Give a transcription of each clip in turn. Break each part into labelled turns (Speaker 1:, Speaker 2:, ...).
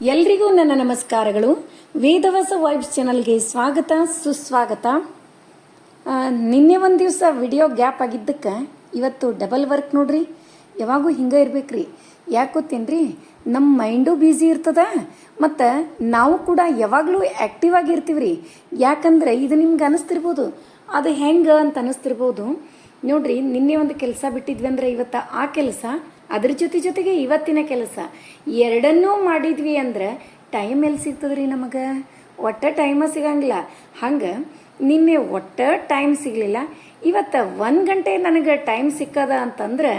Speaker 1: ಎಲ್ರಿಗೂ ನನ್ನ ನಮಸ್ಕಾರಗಳು. ವೇದವಸ ವೈಬ್ಸ್ ಚಾನಲ್ಗೆ ಸ್ವಾಗತ, ಸುಸ್ವಾಗತ. ನಿನ್ನೆ ಒಂದು ದಿವಸ ವಿಡಿಯೋ ಗ್ಯಾಪ್ ಆಗಿದ್ದಕ್ಕೆ. ಇವತ್ತು ಡಬಲ್ ವರ್ಕ್ ನೋಡ್ರಿ. ಯಾವಾಗೂ ಹಿಂಗೆ ಇರ್ಬೇಕ್ರಿ. ಯಾಕೆ ಗೊತ್ತೇನ್ರಿ? ನಮ್ಮ ಮೈಂಡು ಬ್ಯುಸಿ ಇರ್ತದ, ಮತ್ತು ನಾವು ಕೂಡ ಯಾವಾಗಲೂ ಆ್ಯಕ್ಟಿವ್ ಆಗಿರ್ತೀವಿ ರೀ ಯಾಕಂದ್ರೆ ಇದು ನಿಮ್ಗೆ ಅನಿಸ್ತಿರ್ಬೋದು. ಅದು ಹೆಂಗೆ ಅಂತ ಅನಿಸ್ತಿರ್ಬೋದು. ನೋಡ್ರಿ, ನಿನ್ನೆ ಒಂದು ಕೆಲಸ ಬಿಟ್ಟಿದ್ವಿ ಅಂದ್ರೆ ಇವತ್ತು ಆ ಕೆಲಸ. ಅದ್ರ ಜೊತೆ ಜೊತೆಗೆ ಇವತ್ತಿನ ಕೆಲಸ. ಎರಡನ್ನೂ ಮಾಡಿದ್ವಿ ಅಂದ್ರೆ ಟೈಮ್ ಎಲ್ಲಿ ಸಿಗ್ತದ್ರಿ ನಮಗೆ? ಒಟ್ಟ ಟೈಮ ಸಿಗಂಗಿಲ್ಲ. ಹಂಗೆ, ನಿನ್ನೆ ಒಟ್ಟ ಟೈಮ್ ಸಿಗಲಿಲ್ಲ. ಇವತ್ತು ಒಂದು ಗಂಟೆ ನನಗೆ ಟೈಮ್ ಸಿಕ್ಕದ ಅಂತಂದ್ರೆ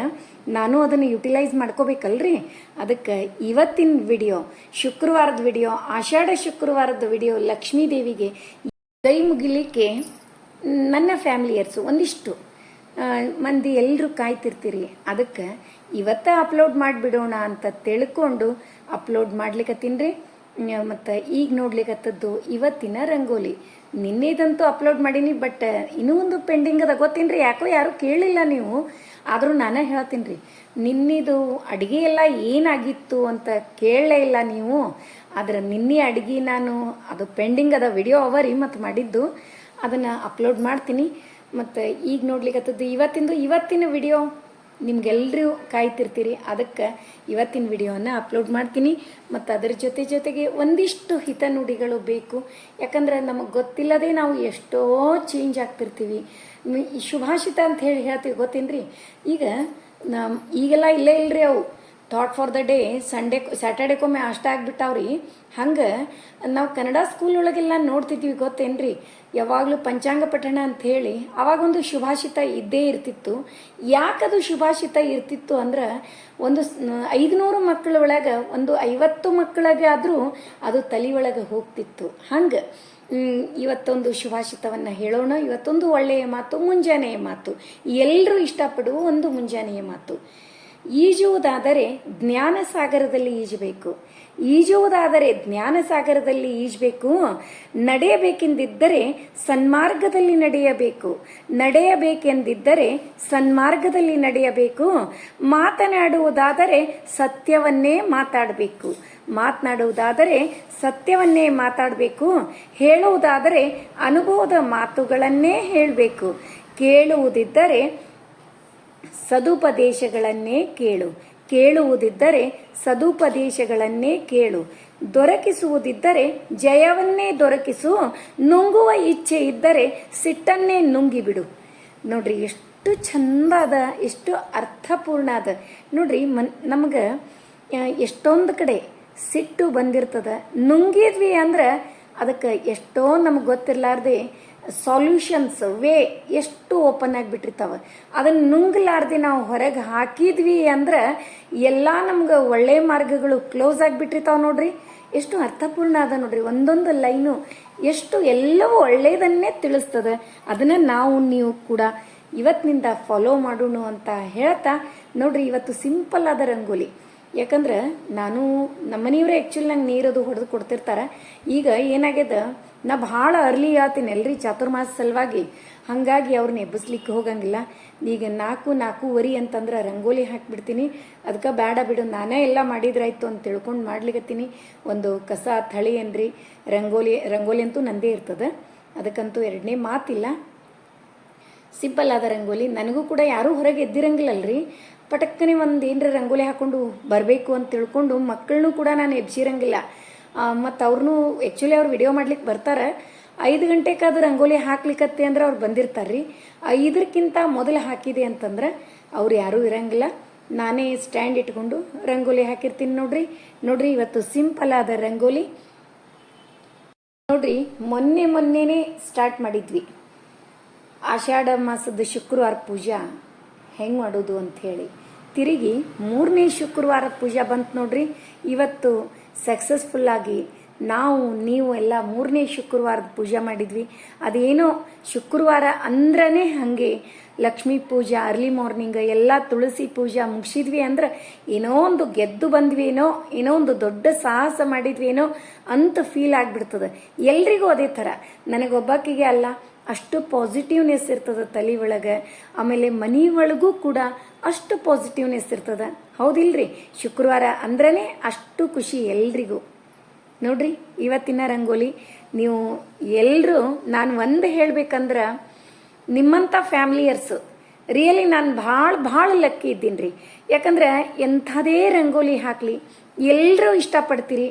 Speaker 1: ನಾನು ಅದನ್ನು ಯುಟಿಲೈಸ್ ಮಾಡ್ಕೋಬೇಕಲ್ರಿ? ಅದಕ್ಕೆ ಇವತ್ತಿನ ವಿಡಿಯೋ ಶುಕ್ರವಾರದ ವಿಡಿಯೋ ಆಷಾಢ ಶುಕ್ರವಾರದ ವಿಡಿಯೋ ಲಕ್ಷ್ಮೀ ದೇವಿಗೆ ಕೈ ಮುಗಿಲಿಕ್ಕೆ ನನ್ನ ಫ್ಯಾಮಿಲಿಯರ್ಸು ಒಂದಿಷ್ಟು. ಮಂದಿ ಎಲ್ಲರೂ ಕಾಯ್ತಿರ್ತೀರಿ. ಅದಕ್ಕೆ ಇವತ್ತೇ ಅಪ್ಲೋಡ್ ಮಾಡಿಬಿಡೋಣ ಅಂತ ತಿಳ್ಕೊಂಡು ಅಪ್ಲೋಡ್ ಮಾಡ್ಲಿಕ್ಕತ್ತೀನಿ ಮತ್ತು ಈಗ ನೋಡ್ಲಿಕ್ಕತ್ತದ್ದು ಇವತ್ತಿನ ರಂಗೋಲಿ. ನಿನ್ನೆದಂತೂ ಅಪ್ಲೋಡ್ ಮಾಡೀನಿ, ಬಟ್ ಇನ್ನೂ ಒಂದು ಪೆಂಡಿಂಗ್ ಅದ, ಗೊತ್ತೇನ್ರಿ? ಯಾಕೋ ಯಾರು ಕೇಳಿಲ್ಲ ನೀವು. ಆದರೂ ನಾನೇ ಹೇಳ್ತೀನಿ ರೀ ನಿನ್ನಿದು ಅಡುಗೆ ಎಲ್ಲ ಏನಾಗಿತ್ತು ಅಂತ ಕೇಳಲೇ ಇಲ್ಲ ನೀವು. ಆದ್ರೆ ನಿನ್ನೆ ಅಡುಗೆ ನಾನು, ಅದು ಪೆಂಡಿಂಗ್ ಅದ, ವಿಡಿಯೋ ಅವ ರೀ ಮತ್ತು ಮಾಡಿದ್ದು. ಅದನ್ನು ಅಪ್ಲೋಡ್ ಮಾಡ್ತೀನಿ. ಮತ್ತು ಈಗ ನೋಡ್ಲಿಕ್ಕತ್ತದ್ದು ಇವತ್ತಿಂದು ಇವತ್ತಿನ ವಿಡಿಯೋ ನಿಮ್ಗೆಲ್ಲರೂ ಕಾಯ್ತಿರ್ತೀರಿ. ಅದಕ್ಕೆ ಇವತ್ತಿನ ವಿಡಿಯೋನ ಅಪ್ಲೋಡ್ ಮಾಡ್ತೀನಿ. ಮತ್ತು ಅದರ ಜೊತೆ ಜೊತೆಗೆ ಒಂದಿಷ್ಟು ಹಿತನುಡಿಗಳು ಬೇಕು. ಯಾಕಂದ್ರೆ ನಮಗೆ ಗೊತ್ತಿಲ್ಲದೆ ನಾವು ಎಷ್ಟೋ ಚೇಂಜ್ ಆಗ್ತಿರ್ತೀವಿ. ಶುಭಾಷಿತ ಅಂತ ಹೇಳಿ ಹೇಳ್ತೀವಿ, ಗೊತ್ತೇನ್ರಿ? ಈಗ ನಮ್ಮ ಈಗೆಲ್ಲ ಇಲ್ಲೇ ಇಲ್ಲರಿ ಅವು. Thought for the day Sunday ಸ್ಯಾಟರ್ಡೇಕೊಮ್ಮೆ ಅಷ್ಟ ಆಗ್ಬಿಟ್ಟಾವ್ರಿ. ಹಂಗೆ ನಾವು ಕನ್ನಡ ಸ್ಕೂಲ್ ಒಳಗೆಲ್ಲ ನೋಡ್ತಿದ್ವಿ ಗೊತ್ತೇನ್ರಿ? ಯಾವಾಗಲೂ ಪಂಚಾಂಗ ಪಠಣ ಅಂತ ಹೇಳಿ ಅವಾಗೊಂದು ಶುಭಾಷಿತ ಇದ್ದೇ ಇರ್ತಿತ್ತು. ಯಾಕದು ಶುಭಾಷಿತ ಇರ್ತಿತ್ತು ಅಂದ್ರೆ ಒಂದು ಐದುನೂರು ಮಕ್ಕಳ ಒಳಗೆ ಒಂದು ಐವತ್ತು ಮಕ್ಕಳಿಗೆ ಆದರೂ ಅದು ತಲೆ ಒಳಗೆ ಹೋಗ್ತಿತ್ತು. ಹಂಗೆ ಇವತ್ತೊಂದು ಶುಭಾಷಿತವನ್ನು ಹೇಳೋಣ. ಇವತ್ತೊಂದು ಒಳ್ಳೆಯ ಮಾತು, ಮುಂಜಾನೆಯ ಮಾತು. ಎಲ್ಲರೂ ಇಷ್ಟಪಡುವ ಒಂದು ಮುಂಜಾನೆಯ ಮಾತು. ಈಜುವುದಾದರೆ ಜ್ಞಾನ ಸಾಗರದಲ್ಲಿ ಈಜಬೇಕು. ಈಜುವುದಾದರೆ ಜ್ಞಾನ ಸಾಗರದಲ್ಲಿ ಈಜಬೇಕು. ನಡೆಯಬೇಕೆಂದಿದ್ದರೆ ಸನ್ಮಾರ್ಗದಲ್ಲಿ ನಡೆಯಬೇಕು. ನಡೆಯಬೇಕೆಂದಿದ್ದರೆ ಸನ್ಮಾರ್ಗದಲ್ಲಿ ನಡೆಯಬೇಕು. ಮಾತನಾಡುವುದಾದರೆ ಸತ್ಯವನ್ನೇ ಮಾತಾಡಬೇಕು. ಮಾತನಾಡುವುದಾದರೆ ಸತ್ಯವನ್ನೇ ಮಾತಾಡಬೇಕು. ಹೇಳುವುದಾದರೆ ಅನುಭವದ ಮಾತುಗಳನ್ನೇ ಹೇಳಬೇಕು. ಕೇಳುವುದಿದ್ದರೆ ಸದುಪದೇಶಗಳನ್ನೇ ಕೇಳು. ಕೇಳುವುದಿದ್ದರೆ ಸದುಪದೇಶಗಳನ್ನೇ ಕೇಳು. ದೊರಕಿಸುವುದಿದ್ದರೆ ಜಯವನ್ನೇ ದೊರಕಿಸು. ನುಂಗುವ ಇಚ್ಛೆ ಇದ್ದರೆ ಸಿಟ್ಟನ್ನೇ ನುಂಗಿಬಿಡು. ನೋಡ್ರಿ, ಎಷ್ಟು ಚಂದ ಅದ, ಎಷ್ಟು ಅರ್ಥಪೂರ್ಣ ಅದ. ನೋಡ್ರಿ, ಮನ್, ನಮಗೆ ಎಷ್ಟೊಂದು ಕಡೆ ಸಿಟ್ಟು ಬಂದಿರ್ತದ. ನುಂಗಿದ್ವಿ ಅಂದ್ರೆ ಅದಕ್ಕೆ ಎಷ್ಟೋ ನಮಗೆ ಗೊತ್ತಿರಲಾರ್ದೆ ಸಾಲ್ಯೂಷನ್ಸ್ ವೇ ಎಷ್ಟು ಓಪನ್ ಆಗಿಬಿಟ್ಟಿರ್ತಾವೆ. ಅದನ್ನು ನುಂಗ್ಲಾರ್ದೆ ನಾವು ಹೊರಗೆ ಹಾಕಿದ್ವಿ ಅಂದ್ರೆ ಎಲ್ಲ ನಮ್ಗೆ ಒಳ್ಳೆ ಮಾರ್ಗಗಳು ಕ್ಲೋಸ್ ಆಗಿಬಿಟ್ಟಿರ್ತಾವೆ ನೋಡ್ರಿ. ಎಷ್ಟು ಅರ್ಥಪೂರ್ಣ ಅದ ನೋಡ್ರಿ. ಒಂದೊಂದು ಲೈನು ಎಷ್ಟು ಎಲ್ಲವೂ ಒಳ್ಳೆಯದನ್ನೇ ತಿಳಿಸ್ತದೆ. ಅದನ್ನು ನಾವು, ನೀವು ಕೂಡ ಇವತ್ತಿನಿಂದ ಫಾಲೋ ಮಾಡೋಣ ಅಂತ ಹೇಳ್ತಾ ನೋಡ್ರಿ, ಇವತ್ತು ಸಿಂಪಲ್ ಆದ ರಂಗೋಲಿ. ಯಾಕಂದ್ರೆ ನಾನು ನಮ್ಮನೆಯವರೇ ಆ್ಯಕ್ಚುಲಿ ನಂಗೆ ನೀರದು ಹೊಡೆದು ಕೊಡ್ತಿರ್ತಾರೆ. ಈಗ ಏನಾಗ್ಯದ? ನಾ ಭಾಳ ಅರ್ಲಿ ಆತೀನಿ ಎಲ್ರಿ ಚಾತುರ್ಮಾಸ ಸಲುವಾಗಿ. ಹಾಗಾಗಿ ಅವ್ರನ್ನ ಎಬ್ಬಿಸ್ಲಿಕ್ಕೆ ಹೋಗಂಗಿಲ್ಲ. ಈಗ ನಾಲ್ಕು ನಾಲ್ಕೂವರೆ ಅಂತಂದ್ರೆ ರಂಗೋಲಿ ಹಾಕಿಬಿಡ್ತೀನಿ. ಅದಕ್ಕೆ ಬೇಡ ಬಿಡು, ನಾನೇ ಎಲ್ಲ ಮಾಡಿದ್ರಾಯ್ತು ಅಂತ ತಿಳ್ಕೊಂಡು ಮಾಡ್ಲಿಕ್ಕತ್ತೀನಿ ಒಂದು ಕಸ, ಥಳಿ ಏನ್ರಿ, ರಂಗೋಲಿ ರಂಗೋಲಿ ಅಂತೂ ನಂದೇ ಇರ್ತದೆ. ಅದಕ್ಕಂತೂ ಎರಡನೇ ಮಾತಿಲ್ಲ. ಸಿಂಪಲ್ ಆದ ರಂಗೋಲಿ. ನನಗೂ ಕೂಡ ಯಾರೂ ಹೊರಗೆ ಎದ್ದಿರಂಗಿಲ್ಲಲ್ರಿ. ಪಟಕ್ಕನೆ ಒಂದು ಏನರ ರಂಗೋಲಿ ಹಾಕೊಂಡು ಬರಬೇಕು ಅಂತ ತಿಳ್ಕೊಂಡು ಮಕ್ಕಳನ್ನೂ ಕೂಡ ನಾನು ಎಬ್ಸಿರಂಗಿಲ್ಲ. ಮತ್ತು ಅವ್ರನ್ನೂ ಆ್ಯಕ್ಚುಲಿ ಅವ್ರು ವಿಡಿಯೋ ಮಾಡ್ಲಿಕ್ಕೆ ಬರ್ತಾರೆ. ಐದು ಗಂಟೆಗೆ ರಂಗೋಲಿ ಹಾಕ್ಲಿಕ್ಕತ್ತೆ ಅಂದ್ರೆ ಅವ್ರು ಬಂದಿರ್ತಾರೆ ರೀ ಐದಕ್ಕಿಂತ ಮೊದಲು ಹಾಕಿದೆ ಅಂತಂದ್ರೆ ಅವ್ರು ಯಾರೂ ಇರಂಗಿಲ್ಲ. ನಾನೇ ಸ್ಟ್ಯಾಂಡ್ ಇಟ್ಕೊಂಡು ರಂಗೋಲಿ ಹಾಕಿರ್ತೀನಿ ನೋಡ್ರಿ. ನೋಡ್ರಿ ಇವತ್ತು ಸಿಂಪಲ್ ಆದ ರಂಗೋಲಿ. ನೋಡ್ರಿ, ಮೊನ್ನೆ ಮೊನ್ನೆನೇ ಸ್ಟಾರ್ಟ್ ಮಾಡಿದ್ವಿ. ಆಷಾಢ ಮಾಸದ ಶುಕ್ರವಾರ ಪೂಜಾ ಹೆಂಗೆ ಮಾಡೋದು ಅಂತ ಹೇಳಿ. ತಿರುಗಿ ಮೂರನೇ ಶುಕ್ರವಾರ ಪೂಜಾ ಬಂತು ನೋಡ್ರಿ. ಇವತ್ತು ಸಕ್ಸಸ್ಫುಲ್ ಆಗಿ ನಾವು, ನೀವು ಎಲ್ಲ ಮೂರನೇ ಶುಕ್ರವಾರದ ಪೂಜೆ ಮಾಡಿದ್ವಿ. ಅದೇನೋ ಶುಕ್ರವಾರ ಅಂದ್ರೇ ಹಾಗೆ. ಲಕ್ಷ್ಮೀ ಪೂಜೆ ಅರ್ಲಿ ಮಾರ್ನಿಂಗ್ ಎಲ್ಲ ತುಳಸಿ ಪೂಜೆ ಮುಗಿಸಿದ್ವಿ ಅಂದ್ರೆ ಏನೋ ಒಂದು ಗೆದ್ದು ಬಂದ್ವಿ ಏನೋ ಏನೋ ಒಂದು ದೊಡ್ಡ ಸಾಹಸ ಮಾಡಿದ್ವಿ ಏನೋ ಅಂತ ಫೀಲ್ ಆಗಿಬಿಡ್ತದೆ. ಎಲ್ರಿಗೂ ಅದೇ ಥರ. ನನಗೊಬ್ಬಾಕಿಗೆ ಅಲ್ಲ ಅಷ್ಟು ಪಾಸಿಟಿವ್ನೆಸ್ ಇರ್ತದೆ ತಲೆ ಒಳಗೆ. ಆಮೇಲೆ ಮನಿ ಒಳಗೂ ಕೂಡ ಅಷ್ಟು ಪಾಸಿಟಿವ್ನೆಸ್ ಇರ್ತದೆ. ಹೌದಿಲ್ರಿ? ಶುಕ್ರವಾರ ಅಂದ್ರೇ ಅಷ್ಟು ಖುಷಿ ಎಲ್ರಿಗೂ. ನೋಡ್ರಿ, ಇವತ್ತಿನ ರಂಗೋಲಿ. ನೀವು ಎಲ್ಲರೂ ನಾನು ಒಂದು ಹೇಳ್ಬೇಕಂದ್ರೆ ನಿಮ್ಮಂಥ ಫ್ಯಾಮಿಲಿಯರ್ಸು ರಿಯಲಿ ನಾನು ಭಾಳ ಭಾಳ ಲಕ್ಕಿ ಇದ್ದೀನಿ ರೀ ಯಾಕಂದ್ರೆ ಎಂಥದೇ ರಂಗೋಲಿ ಹಾಕಲಿ ಎಲ್ಲರೂ ಇಷ್ಟಪಡ್ತೀರಿ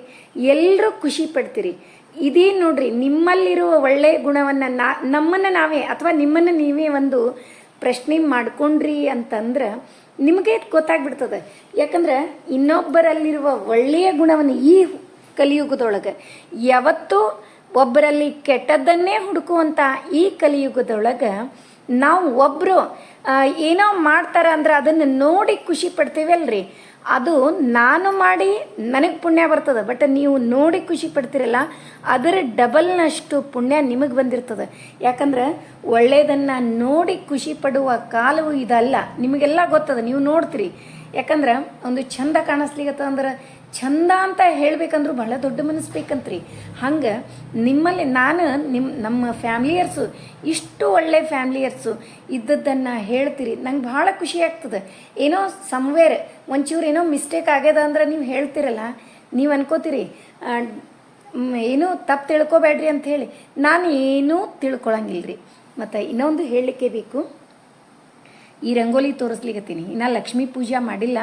Speaker 1: ಎಲ್ಲರೂ ಖುಷಿ ಪಡ್ತೀರಿ. ಇದೇ ನೋಡ್ರಿ, ನಿಮ್ಮಲ್ಲಿರುವ ಒಳ್ಳೆಯ ಗುಣವನ್ನು ನಾ, ನಮ್ಮನ್ನು ನಾವೇ, ಅಥವಾ ನಿಮ್ಮನ್ನು ನೀವೇ ಒಂದು ಪ್ರಶ್ನೆ ಮಾಡ್ಕೊಂಡ್ರಿ ಅಂತಂದ್ರೆ ನಿಮಗೆ ಗೊತ್ತಾಗ್ಬಿಡ್ತದೆ. ಯಾಕಂದ್ರೆ ಇನ್ನೊಬ್ಬರಲ್ಲಿರುವ ಒಳ್ಳೆಯ ಗುಣವನ್ನು ಈ ಕಲಿಯುಗದೊಳಗೆ ಯಾವತ್ತೂ ಒಬ್ಬರಲ್ಲಿ ಕೆಟ್ಟದ್ದನ್ನೇ ಹುಡುಕುವಂಥ ಈ ಕಲಿಯುಗದೊಳಗೆ ನಾವು ಒಬ್ಬರು ಏನೋ ಮಾಡ್ತಾರ ಅಂದ್ರೆ ಅದನ್ನು ನೋಡಿ ಖುಷಿ ಪಡ್ತೀವಲ್ರಿ. ಅದು ನಾನು ಮಾಡಿ ನನಗೆ ಪುಣ್ಯ ಬರ್ತದೆ ಬಟ್ ನೀವು ನೋಡಿ ಖುಷಿ ಪಡ್ತೀರಲ್ಲ, ಅದರ ಡಬಲ್ನಷ್ಟು ಪುಣ್ಯ ನಿಮಗೆ ಬಂದಿರ್ತದೆ. ಯಾಕಂದ್ರೆ ಒಳ್ಳೆಯದನ್ನು ನೋಡಿ ಖುಷಿ ಪಡುವ ಕಾಲವು ಇದಲ್ಲ, ನಿಮಗೆಲ್ಲ ಗೊತ್ತದ, ನೀವು ನೋಡ್ತೀರಿ. ಯಾಕಂದ್ರೆ ಒಂದು ಚಂದ ಕಾಣಿಸ್ಲಿಕ್ಕೆ ಅಂದ್ರೆ ಚಂದ ಅಂತ ಹೇಳ್ಬೇಕಂದ್ರು ಬಹಳ ದೊಡ್ಡ ಮನಸ್ಸು ಬೇಕಂತ್ರಿ. ಹಂಗೆ ನಿಮ್ಮಲ್ಲಿ ನಾನು ನಿಮ್ಮ ನಮ್ಮ ಫ್ಯಾಮ್ಲಿಯರ್ಸು, ಇಷ್ಟು ಒಳ್ಳೆ ಫ್ಯಾಮ್ಲಿಯರ್ಸು ಇದ್ದದ್ದನ್ನು ಹೇಳ್ತೀರಿ, ನಂಗೆ ಭಾಳ ಖುಷಿ ಆಗ್ತದೆ. ಏನೋ ಸಮ್ವೇರ್ ಒಂಚೂರು ಏನೋ ಮಿಸ್ಟೇಕ್ ಆಗ್ಯದ ಅಂದ್ರೆ ನೀವು ಹೇಳ್ತಿರಲ್ಲ, ನೀವು ಅನ್ಕೋತೀರಿ ಏನು ತಪ್ಪು ತಿಳ್ಕೊಬೇಡ್ರಿ ಅಂತ ಹೇಳಿ. ನಾನು ಏನೂ ತಿಳ್ಕೊಳಂಗಿಲ್ಲ ರೀ ಮತ್ತು ಇನ್ನೊಂದು ಹೇಳಲಿಕ್ಕೆ ಬೇಕು. ಈ ರಂಗೋಲಿ ತೋರಿಸ್ಲಿಕತ್ತೀನಿ. ಇನ್ನು ಲಕ್ಷ್ಮೀ ಪೂಜಾ ಮಾಡಿಲ್ಲ,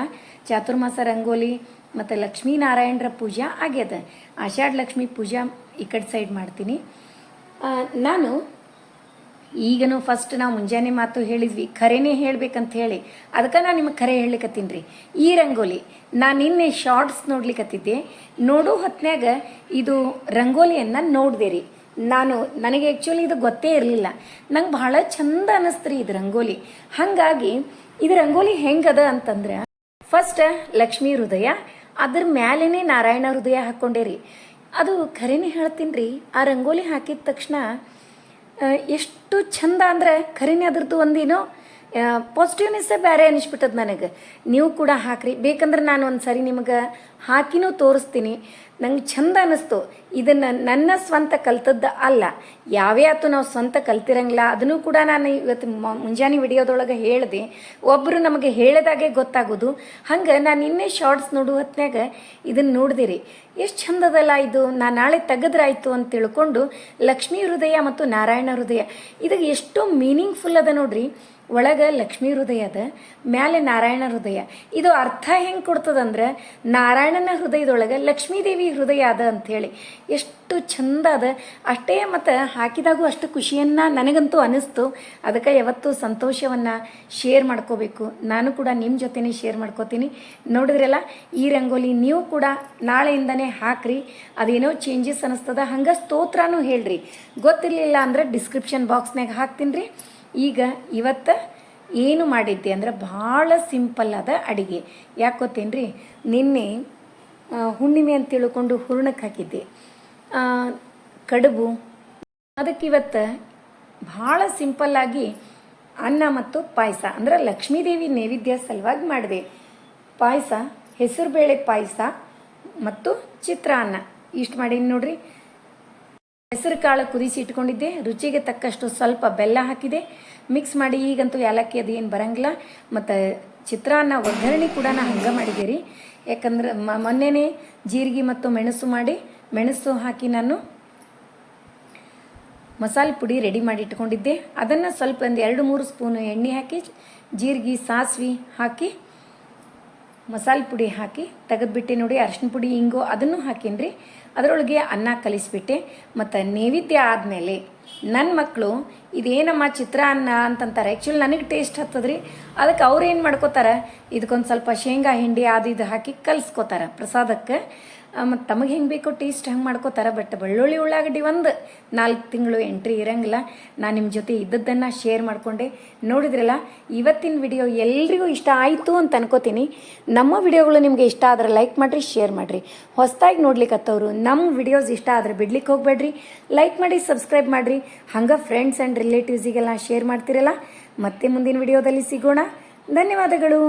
Speaker 1: ಚಾತುರ್ಮಾಸ ರಂಗೋಲಿ ಮತ್ತು ಲಕ್ಷ್ಮೀನಾರಾಯಣರ ಪೂಜಾ ಆಗ್ಯದ. ಆಷಾಢ ಲಕ್ಷ್ಮೀ ಪೂಜಾ ಈ ಕಡೆ ಸೈಡ್ ಮಾಡ್ತೀನಿ. ನಾನು ಈಗನೂ ಫಸ್ಟ್ ನಾವು ಮುಂಜಾನೆ ಮಾತು ಹೇಳಿದ್ವಿ ಖರೇನೇ ಹೇಳ್ಬೇಕಂತ ಹೇಳಿ. ಅದಕ್ಕೆ ನಾನು ನಿಮಗೆ ಖರೆ ಹೇಳ್ಲಿಕತ್ತೀನಿ ರೀ ಈ ರಂಗೋಲಿ ನಾನು ನಿನ್ನೆ ಶಾರ್ಟ್ಸ್ ನೋಡ್ಲಿಕ್ಕತ್ತಿದ್ದೆ ನೋಡೋ ಹೊತ್ನ್ಯಾಗ ಇದು ರಂಗೋಲಿಯನ್ನು ನೋಡಿದೆ ರೀ. ನಾನು, ನನಗೆ ಆ್ಯಕ್ಚುಲಿ ಇದು ಗೊತ್ತೇ ಇರಲಿಲ್ಲ. ನಂಗೆ ಬಹಳ ಚಂದ ಅನ್ನಿಸ್ತು ರೀ ಇದು ರಂಗೋಲಿ. ಹಾಗಾಗಿ ಇದು ರಂಗೋಲಿ ಹೆಂಗದ ಅಂತಂದ್ರೆ ಫಸ್ಟ್ ಲಕ್ಷ್ಮೀ ಹೃದಯ, ಅದ್ರ ಮ್ಯಾಲೇನೆ ನಾರಾಯಣ ಹೃದಯ ಹಾಕ್ಕೊಂಡೇರಿ ಅದು ಖರೇನೆ ಹೇಳ್ತೀನಿ ರೀ ಆ ರಂಗೋಲಿ ಹಾಕಿದ ತಕ್ಷಣ ಎಷ್ಟು ಚಂದ ಅಂದ್ರೆ ಖರೇನೆ ಅದ್ರದ್ದು ಒಂದೇನೋ ಪಾಸಿಟಿವ್ನೆಸ್ಸೇ ಬೇರೆ ಅನಿಸ್ಬಿಟ್ಟದ ನನಗೆ. ನೀವು ಕೂಡ ಹಾಕ್ರಿ. ಬೇಕಂದ್ರೆ ನಾನು ಒಂದು ಸರಿ ನಿಮಗೆ ಹಾಕಿನೂ ತೋರಿಸ್ತೀನಿ. ನಂಗೆ ಚಂದ ಅನ್ನಿಸ್ತು ಇದನ್ನು ನನ್ನ ಸ್ವಂತ ಕಲ್ತದ್ದು ಅಲ್ಲ. ಯಾವ್ಯಾ ಆತು ನಾವು ಸ್ವಂತ ಕಲ್ತಿರಂಗಿಲ್ಲ. ಅದನ್ನು ಕೂಡ ನಾನು ಇವತ್ತು ಮುಂಜಾನೆ ವಿಡಿಯೋದೊಳಗೆ ಹೇಳಿದೆ. ಒಬ್ಬರು ನಮಗೆ ಹೇಳಿದಾಗೆ ಗೊತ್ತಾಗೋದು. ಹಂಗೆ ನಾನು ಇನ್ನೇ ಶಾರ್ಟ್ಸ್ ನೋಡುವ ಹೊತ್ನ್ಯಾಗ ಇದನ್ನು ನೋಡಿದಿರಿ. ಎಷ್ಟು ಚಂದದಲ್ಲ ಇದು. ನಾನು ನಾಳೆ ತೆಗೆದ್ರಾಯ್ತು ಅಂತ ತಿಳ್ಕೊಂಡು ಲಕ್ಷ್ಮೀ ಹೃದಯ ಮತ್ತು ನಾರಾಯಣ ಹೃದಯ. ಇದಕ್ಕೆ ಎಷ್ಟೋ ಮೀನಿಂಗ್ಫುಲ್ ಅದ ನೋಡ್ರಿ. ಒಳಗೆ ಲಕ್ಷ್ಮೀ ಹೃದಯ ಅದ, ಮ್ಯಾಲೆ ನಾರಾಯಣ ಹೃದಯ. ಇದು ಅರ್ಥ ಹೆಂಗೆ ಕೊಡ್ತದಂದ್ರೆ, ನಾರಾಯಣನ ಹೃದಯದೊಳಗೆ ಲಕ್ಷ್ಮೀದೇವಿ ಹೃದಯ ಅದ ಅಂಥೇಳಿ. ಎಷ್ಟು ಚಂದ ಅದ. ಅಷ್ಟೇ ಮತ್ತು ಹಾಕಿದಾಗೂ ಅಷ್ಟು ಖುಷಿಯನ್ನು ನನಗಂತೂ ಅನಿಸ್ತು. ಅದಕ್ಕೆ ಯಾವತ್ತೂ ಸಂತೋಷವನ್ನು ಶೇರ್ ಮಾಡ್ಕೋಬೇಕು. ನಾನು ಕೂಡ ನಿಮ್ಮ ಜೊತೆನೆ ಶೇರ್ ಮಾಡ್ಕೋತೀನಿ. ನೋಡಿದ್ರಲ್ಲ, ಈ ರಂಗೋಲಿ ನೀವು ಕೂಡ ನಾಳೆಯಿಂದನೇ ಹಾಕ್ರಿ. ಅದೇನೋ ಚೇಂಜಸ್ ಅನಿಸ್ತದ. ಹಂಗೆ ಸ್ತೋತ್ರನೂ ಹೇಳ್ರಿ. ಗೊತ್ತಿರಲಿಲ್ಲ ಅಂದ್ರೆ ಡಿಸ್ಕ್ರಿಪ್ಷನ್ ಬಾಕ್ಸ್ನಾಗ ಹಾಕ್ತೀನಿ ರೀ. ಈಗ ಇವತ್ತು ಏನು ಮಾಡಿದ್ದೆ ಅಂದ್ರೆ ಭಾಳ ಸಿಂಪಲ್ ಆದ ಅಡಿಗೆ. ಯಾಕೆ ಗೊತ್ತೇನ್ರಿ? ನಿನ್ನೆ ಹುಣ್ಣಿಮೆ ಅಂತ ತಿಳ್ಕೊಂಡು ಹೂರ್ಣಕ್ಕೆ ಹಾಕಿದ್ದೆ. ಕಡುಬು. ಅದಕ್ಕೆ ಇವತ್ತು ಭಾಳ ಸಿಂಪಲ್ಲಾಗಿ ಅನ್ನ ಮತ್ತು ಪಾಯಸ. ಅಂದ್ರೆ ಲಕ್ಷ್ಮೀದೇವಿ ನೈವೇದ್ಯ ಸಲುವಾಗಿ ಮಾಡಿದೆ. ಪಾಯಸ, ಹೆಸರುಬೇಳೆ ಪಾಯಸ ಮತ್ತು ಚಿತ್ರಾನ್ನ. ಇಷ್ಟು ಮಾಡೀನಿ ನೋಡ್ರಿ. ಹೆಸರು ಕಾಳು ಕುದಿಸಿ ಇಟ್ಕೊಂಡಿದ್ದೆ. ರುಚಿಗೆ ತಕ್ಕಷ್ಟು ಸ್ವಲ್ಪ ಬೆಲ್ಲ ಹಾಕಿದೆ. ಮಿಕ್ಸ್ ಮಾಡಿ ಈಗಂತೂ ಏಲಕ್ಕಿ ಅದು ಏನು ಬರಂಗಿಲ್ಲ. ಮತ್ತು ಚಿತ್ರಾನ್ನ, ಒಗ್ಗರಣೆ ಕೂಡ ನಾ ಹಂಗೆ ಮಾಡಿದೆ ರೀ ಯಾಕಂದ್ರೆ ಮೊನ್ನೆನೇ ಜೀರಿಗೆ ಮತ್ತು ಮೆಣಸು ಮಾಡಿ, ಮೆಣಸು ಹಾಕಿ ನಾನು ಮಸಾಲೆ ಪುಡಿ ರೆಡಿ ಮಾಡಿ ಇಟ್ಕೊಂಡಿದ್ದೆ. ಅದನ್ನು ಸ್ವಲ್ಪ ಒಂದು ಎರಡು ಮೂರು ಸ್ಪೂನು ಎಣ್ಣೆ ಹಾಕಿ, ಜೀರಿಗೆ, ಸಾಸಿವೆ ಹಾಕಿ ಮಸಾಲೆ ಪುಡಿ ಹಾಕಿ ತೆಗೆದ್ಬಿಟ್ಟೆ ನೋಡಿ, ಅರಿಶಿನ ಪುಡಿ ಹಿಂಗು ಅದನ್ನು ಹಾಕೀನಿ ಅದರೊಳಗೆ ಅನ್ನ ಕಲಿಸಿಬಿಟ್ಟೆ. ಮತ್ತು ನೈವೇದ್ಯ ಆದಮೇಲೆ ನನ್ನ ಮಕ್ಕಳು ಇದೇನಮ್ಮ ಚಿತ್ರಾನ್ನ ಅಂತಂತಾರೆ. ಆ್ಯಕ್ಚುಲಿ ನನಗೆ ಟೇಸ್ಟ್ ಹತ್ತದ್ರಿ. ಅದಕ್ಕೆ ಅವ್ರು ಏನು ಮಾಡ್ಕೋತಾರೆ? ಇದಕ್ಕೊಂದು ಸ್ವಲ್ಪ ಶೇಂಗಾ ಹಿಂಡಿ ಅದು ಇದು ಹಾಕಿ ಕಲಿಸ್ಕೋತಾರೆ ಪ್ರಸಾದಕ್ಕೆ. ಮತ್ತು ತಮಗೆ ಹೆಂಗೆ ಬೇಕೋ ಟೇಸ್ಟ್ ಹಂಗೆ ಮಾಡ್ಕೋತಾರೆ ಬಟ್ ಬೆಳ್ಳುಳ್ಳಿ, ಉಳ್ಳಾಗಡ್ಡಿ ಒಂದು. ನಾಲ್ಕು ತಿಂಗಳು ಎಂಟ್ರಿ ಇರಂಗಿಲ್ಲ. ನಾನು ನಿಮ್ಮ ಜೊತೆ ಇದ್ದದ್ದನ್ನು ಶೇರ್ ಮಾಡಿಕೊಂಡೆ. ನೋಡಿದ್ರಲ್ಲ, ಇವತ್ತಿನ ವಿಡಿಯೋ ಎಲ್ರಿಗೂ ಇಷ್ಟ ಆಯಿತು ಅಂತ ಅನ್ಕೋತೀನಿ. ನಮ್ಮ ವಿಡಿಯೋಗಳು ನಿಮಗೆ ಇಷ್ಟ ಆದರೆ ಲೈಕ್ ಮಾಡಿರಿ ಶೇರ್ ಮಾಡಿರಿ. ಹೊಸದಾಗಿ ನೋಡ್ಲಿಕ್ಕತ್ತವರು ನಮ್ಮ ವಿಡಿಯೋಸ್ ಇಷ್ಟ ಆದರೆ ಬಿಡ್ಲಿಕ್ಕೆ ಹೋಗಬೇಡ್ರಿ. ಲೈಕ್ ಮಾಡಿ ಸಬ್ಸ್ಕ್ರೈಬ್ ಮಾಡಿರಿ. ಹಂಗೆ ಫ್ರೆಂಡ್ಸ್ ಆ್ಯಂಡ್ ರಿಲೇಟಿವ್ಸಿಗೆಲ್ಲ ಶೇರ್ ಮಾಡ್ತಿರಲ್ಲ. ಮತ್ತೆ ಮುಂದಿನ ವಿಡಿಯೋದಲ್ಲಿ ಸಿಗೋಣ. ಧನ್ಯವಾದಗಳು.